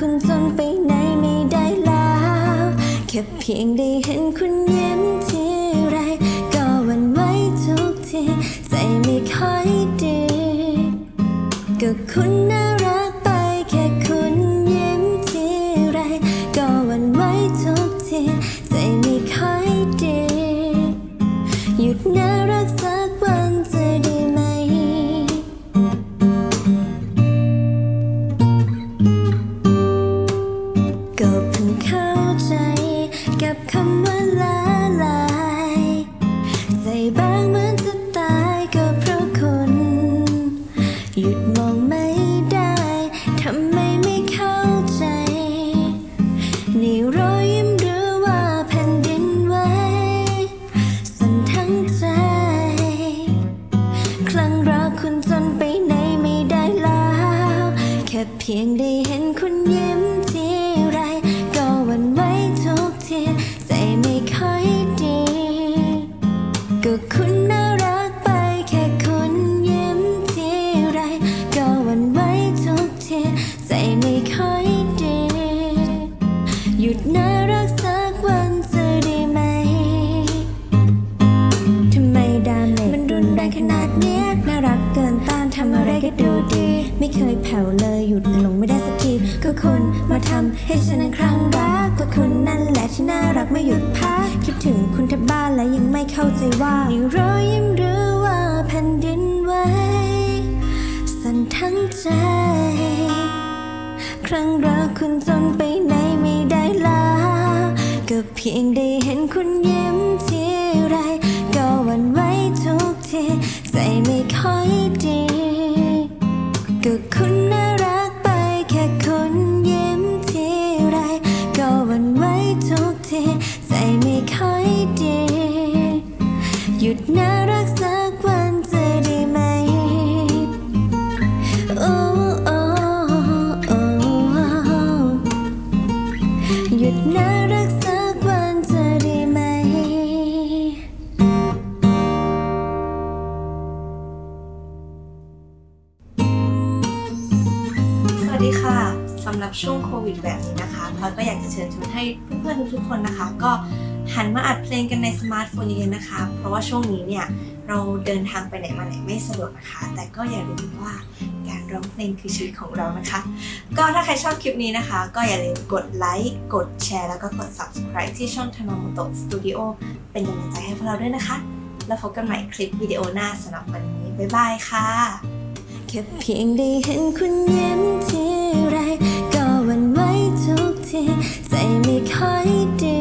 คุณจนไปไหนไม่ได้แล้ว แค่เพียงได้เห็นคุณยิ้มทีไร ก็วันไว้ทุกที ใจไม่ค่อยดี ก็คุณน่ารักไปแค่คุณยิ้มทีไร ก็วันไว้ทุกที ใจไม่ค่อยดี หยุดน่ารักษา พียงได้เห็นคุณยิ้มทีไร ก็หวันไหวทุกทีใจไม่ค่อยดี ก็คุณน่ารักไปแค่คุณยิ้มทีไร ก็หวันไหวทุกทีใจไม่ค่อยดี หยุดน่ารักสักวันจะได้ไหม ทำไมดาเมจมันรุนแรงขนาดนี้ วเลยหยุดลงไม่ได้สักทีก็คุณมาทำให้ฉันนั้นครั้งรักก็คุณนั่นแหละที่น่ารักไม่หยุดพักคิดถึงคุณแทบบ้านและยังไม่เข้าใจว่านี่รอยยิ้มหรือว่าแผ่นดินไหวสั่นทั้งใจ ครั้งรักคุณจนไปไหนไม่ได้แล้วก็เพียงได้เห็นคุณยิ้มทีไรก็หวันไหวทุกทีใจไม่ค่อยดีก็คุณ ใจไม่ค่อยดี หยุดน่ารักสักวันจะได้ไหมโอ้โอ้โอ้หยุดน่ารักสักวันจะได้ไหม สวัสดีค่ะ สำหรับช่วงโควิดแบบนี้นะคะพลอยก็อยากจะเชิญชวนให้เพื่อนๆทุกๆคนนะคะ ก็หันมาอัดเพลงกันในสมาร์ทโฟนเยอะๆนะคะ เพราะว่าช่วงนี้เนี่ยเราเดินทางไปไหนมาไหนไม่สะดวกนะคะ แต่ก็อย่าลืมว่าการร้องเพลงคือชีวิตของเรานะคะ ก็ถ้าใครชอบคลิปนี้นะคะ ก็อย่าลืมกดไลค์ กดแชร์ แล้วก็กด subscribe ที่ช่อง t a n o m o t o Studio เป็นกำลังใจให้พวกเราด้วยนะคะ แล้วพบกันใหม่คลิปวิดีโอหน้าสำหรับวันนี้ บ๊ายบายค่ะ แค่เพียงได้เห็นคุณยิ้มที ทีใจไม่ค่อยดี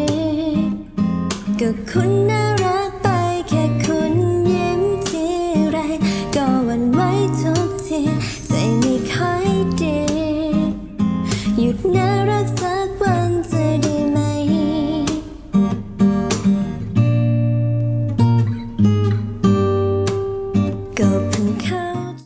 ก็คุณน่ารักไปแค่คุณยิ้มทีไร ก็หวันไหวทุกทีใจไม่ค่อยดี หยุดน่ารัก